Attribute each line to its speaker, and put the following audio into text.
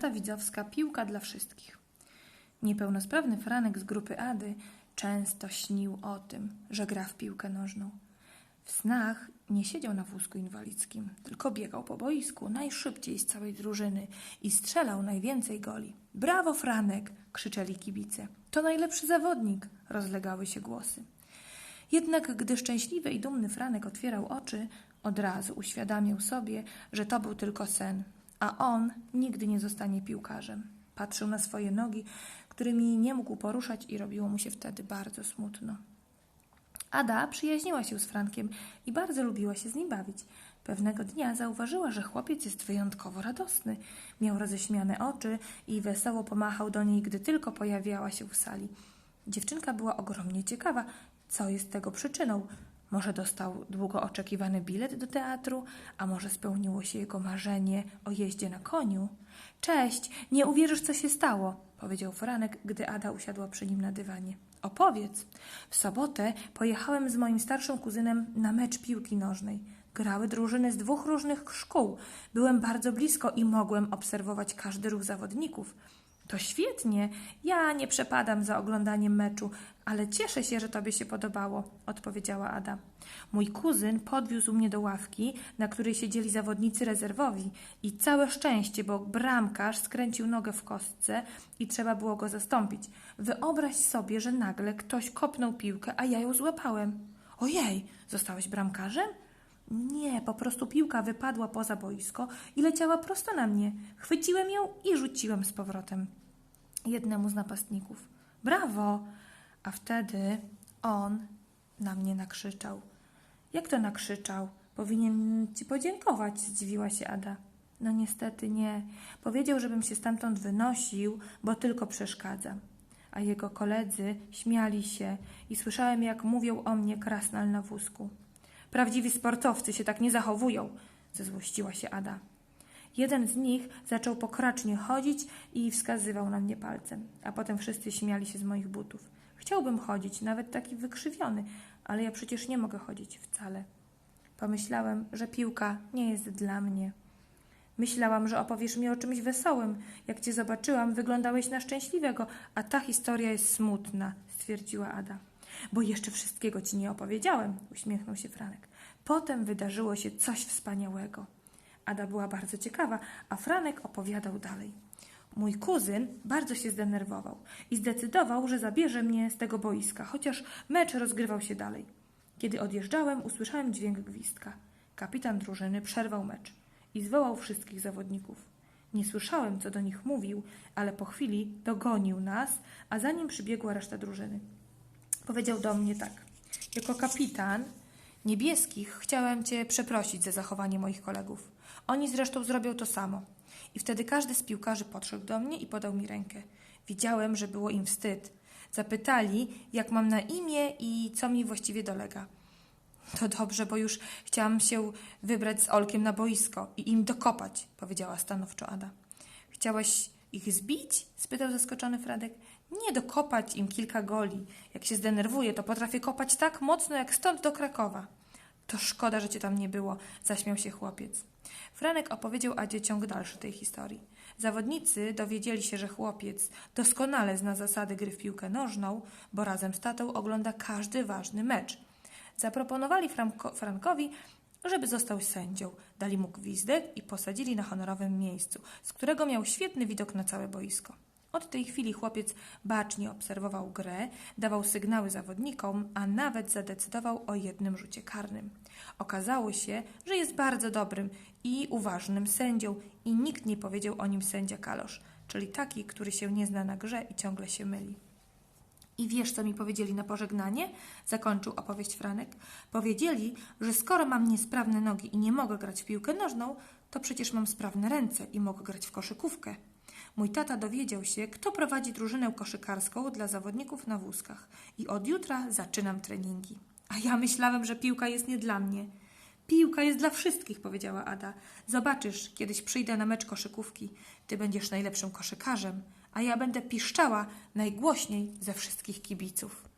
Speaker 1: Ta widzowska piłka dla wszystkich. Niepełnosprawny Franek z grupy Ady często śnił o tym, że gra w piłkę nożną. W snach nie siedział na wózku inwalidzkim, tylko biegał po boisku najszybciej z całej drużyny i strzelał najwięcej goli. Brawo, Franek! krzyczeli kibice. To najlepszy zawodnik! rozlegały się głosy. Jednak gdy szczęśliwy i dumny Franek otwierał oczy, od razu uświadamiał sobie, że to był tylko sen, a on nigdy nie zostanie piłkarzem. Patrzył na swoje nogi, którymi nie mógł poruszać i robiło mu się wtedy bardzo smutno. Ada przyjaźniła się z Frankiem i bardzo lubiła się z nim bawić. Pewnego dnia zauważyła, że chłopiec jest wyjątkowo radosny. Miał roześmiane oczy i wesoło pomachał do niej, gdy tylko pojawiała się w sali. Dziewczynka była ogromnie ciekawa, co jest tego przyczyną. Może dostał długo oczekiwany bilet do teatru, a może spełniło się jego marzenie o jeździe na koniu. Cześć, nie uwierzysz, co się stało, powiedział Franek, gdy Ada usiadła przy nim na dywanie. Opowiedz. W sobotę pojechałem z moim starszym kuzynem na mecz piłki nożnej. Grały drużyny z dwóch różnych szkół. Byłem bardzo blisko i mogłem obserwować każdy ruch zawodników. To świetnie. Ja nie przepadam za oglądaniem meczu, ale cieszę się, że tobie się podobało, odpowiedziała Ada. Mój kuzyn podwiózł mnie do ławki, na której siedzieli zawodnicy rezerwowi i całe szczęście, bo bramkarz skręcił nogę w kostce i trzeba było go zastąpić. Wyobraź sobie, że nagle ktoś kopnął piłkę, a ja ją złapałem. Ojej, zostałeś bramkarzem? Nie, po prostu piłka wypadła poza boisko i leciała prosto na mnie. Chwyciłem ją i rzuciłem z powrotem jednemu z napastników. Brawo! A wtedy on na mnie nakrzyczał. Jak to nakrzyczał? Powinien ci podziękować, zdziwiła się Ada. No niestety nie. Powiedział, żebym się stamtąd wynosił, bo tylko przeszkadza. A jego koledzy śmiali się i słyszałem, jak mówią o mnie krasnal na wózku. Prawdziwi sportowcy się tak nie zachowują, zezłościła się Ada. Jeden z nich zaczął pokracznie chodzić i wskazywał na mnie palcem, a potem wszyscy śmiali się z moich butów. Chciałbym chodzić, nawet taki wykrzywiony, ale ja przecież nie mogę chodzić wcale. Pomyślałem, że piłka nie jest dla mnie. Myślałam, że opowiesz mi o czymś wesołym. Jak cię zobaczyłam, wyglądałeś na szczęśliwego, a ta historia jest smutna, stwierdziła Ada. Bo jeszcze wszystkiego ci nie opowiedziałem, uśmiechnął się Franek. Potem wydarzyło się coś wspaniałego. Ada była bardzo ciekawa, a Franek opowiadał dalej. Mój kuzyn bardzo się zdenerwował i zdecydował, że zabierze mnie z tego boiska, chociaż mecz rozgrywał się dalej. Kiedy odjeżdżałem, usłyszałem dźwięk gwizdka. Kapitan drużyny przerwał mecz i zwołał wszystkich zawodników. Nie słyszałem, co do nich mówił, ale po chwili dogonił nas, a za nim przybiegła reszta drużyny. Powiedział do mnie tak. Jako kapitan niebieskich chciałem Cię przeprosić za zachowanie moich kolegów. Oni zresztą zrobią to samo. I wtedy każdy z piłkarzy podszedł do mnie i podał mi rękę. Widziałem, że było im wstyd. Zapytali, jak mam na imię i co mi właściwie dolega. To dobrze, bo już chciałam się wybrać z Olkiem na boisko i im dokopać, powiedziała stanowczo Ada. Chciałaś ich zbić? spytał zaskoczony Fradek. Nie dokopać im kilka goli. Jak się zdenerwuję, to potrafię kopać tak mocno jak stąd do Krakowa. To szkoda, że cię tam nie było, zaśmiał się chłopiec. Franek opowiedział Adzie ciąg dalszy tej historii. Zawodnicy dowiedzieli się, że chłopiec doskonale zna zasady gry w piłkę nożną, bo razem z tatą ogląda każdy ważny mecz. Zaproponowali Franko, Frankowi, żeby został sędzią. Dali mu gwizdek i posadzili na honorowym miejscu, z którego miał świetny widok na całe boisko. Od tej chwili chłopiec bacznie obserwował grę, dawał sygnały zawodnikom, a nawet zadecydował o jednym rzucie karnym. Okazało się, że jest bardzo dobrym i uważnym sędzią i nikt nie powiedział o nim sędzia kalosz, czyli taki, który się nie zna na grze i ciągle się myli. I wiesz, co mi powiedzieli na pożegnanie? Zakończył opowieść Franek. Powiedzieli, że skoro mam niesprawne nogi i nie mogę grać w piłkę nożną, to przecież mam sprawne ręce i mogę grać w koszykówkę. Mój tata dowiedział się, kto prowadzi drużynę koszykarską dla zawodników na wózkach i od jutra zaczynam treningi. A ja myślałem, że piłka jest nie dla mnie. Piłka jest dla wszystkich, powiedziała Ada. Zobaczysz, kiedyś przyjdę na mecz koszykówki. Ty będziesz najlepszym koszykarzem, a ja będę piszczała najgłośniej ze wszystkich kibiców.